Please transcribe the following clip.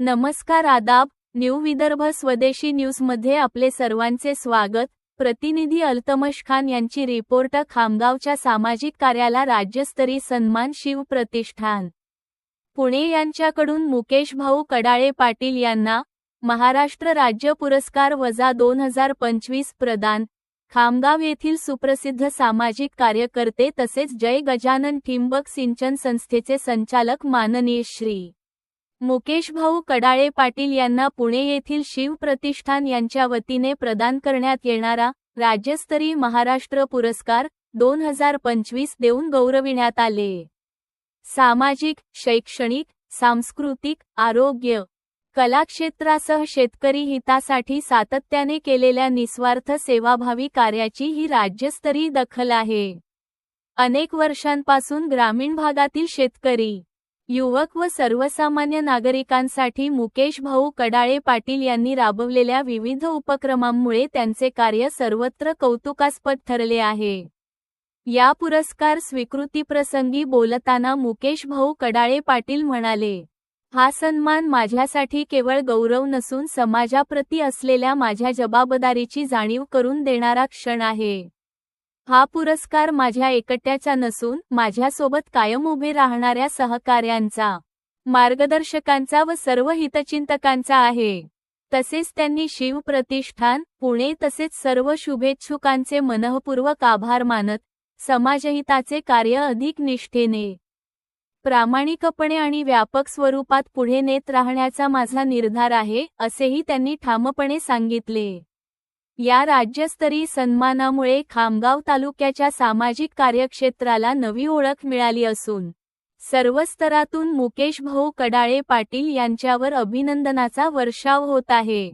नमस्कार आदाब न्यू विदर्भ स्वदेशी न्यूजमध्ये आपले सर्वांचे स्वागत. प्रतिनिधी अल्तमश खान यांची रिपोर्ट खामगावच्या सामाजिक कार्याला राज्यस्तरीय सन्मान शिव प्रतिष्ठान. पुणे यांच्याकडून मुकेश भाऊ कडाळे पाटील यांना महाराष्ट्र राज्य पुरस्कार वजा दोन हजार पंचवीस प्रदान. खामगाव येथील सुप्रसिद्ध सामाजिक कार्यकर्ते तसेच जय गजानन ठिंबक सिंचन संस्थेचे संचालक माननीय श्री. मुकेश भाऊ कडाळे पाटील यांना पुणे येथील शिव प्रतिष्ठान यांच्या वतीने प्रदान करण्यात येणारा राज्यस्तरीय महाराष्ट्र पुरस्कार दोन हजार पंचवीस देऊन गौरविण्यात आले. सामाजिक शैक्षणिक सांस्कृतिक आरोग्य कलाक्षेत्रासह शेतकरी हितासाठी सातत्याने केलेल्या निस्वार्थ सेवाभावी कार्याची ही राज्यस्तरीय दखल आहे. अनेक वर्षांपासून ग्रामीण भागातील शेतकरी युवक व सर्वसामान्य नागरिकांसाठी मुकेश भाऊ कडाळे पाटील यांनी राबवलेल्या विविध उपक्रमांमुळे त्यांचे कार्य सर्वत्र कौतुकास्पद ठरले आहे. या पुरस्कार स्वीकृतीप्रसंगी बोलताना मुकेश भाऊ कडाळे पाटील म्हणाले हा सन्मान माझ्यासाठी केवळ गौरव नसून समाजाप्रती असलेल्या माझ्या जबाबदारीची जाणीव करून देणारा क्षण आहे. हा पुरस्कार माझ्या एकट्याचा नसून माझ्यासोबत कायम उभे राहणाऱ्या सहकार्यांचा मार्गदर्शकांचा व सर्व हितचिंतकांचा आहे. तसेच त्यांनी शिव प्रतिष्ठान पुणे तसेच सर्व शुभेच्छुकांचे मनःपूर्वक आभार मानत समाजहिताचे कार्य अधिक निष्ठेने प्रामाणिकपणे आणि व्यापक स्वरूपात पुढे नेत राहण्याचा माझा निर्धार आहे असेही त्यांनी ठामपणे सांगितले. या राज्यस्तरीय सन्मानामुळे खामगाव तालुक्याच्या सामाजिक कार्यक्षेत्राला नवी ओळख मिळाली असून सर्व स्तरातून मुकेश भाऊ कडाळे पाटील यांच्यावर अभिनंदनाचा वर्षाव होत आहे.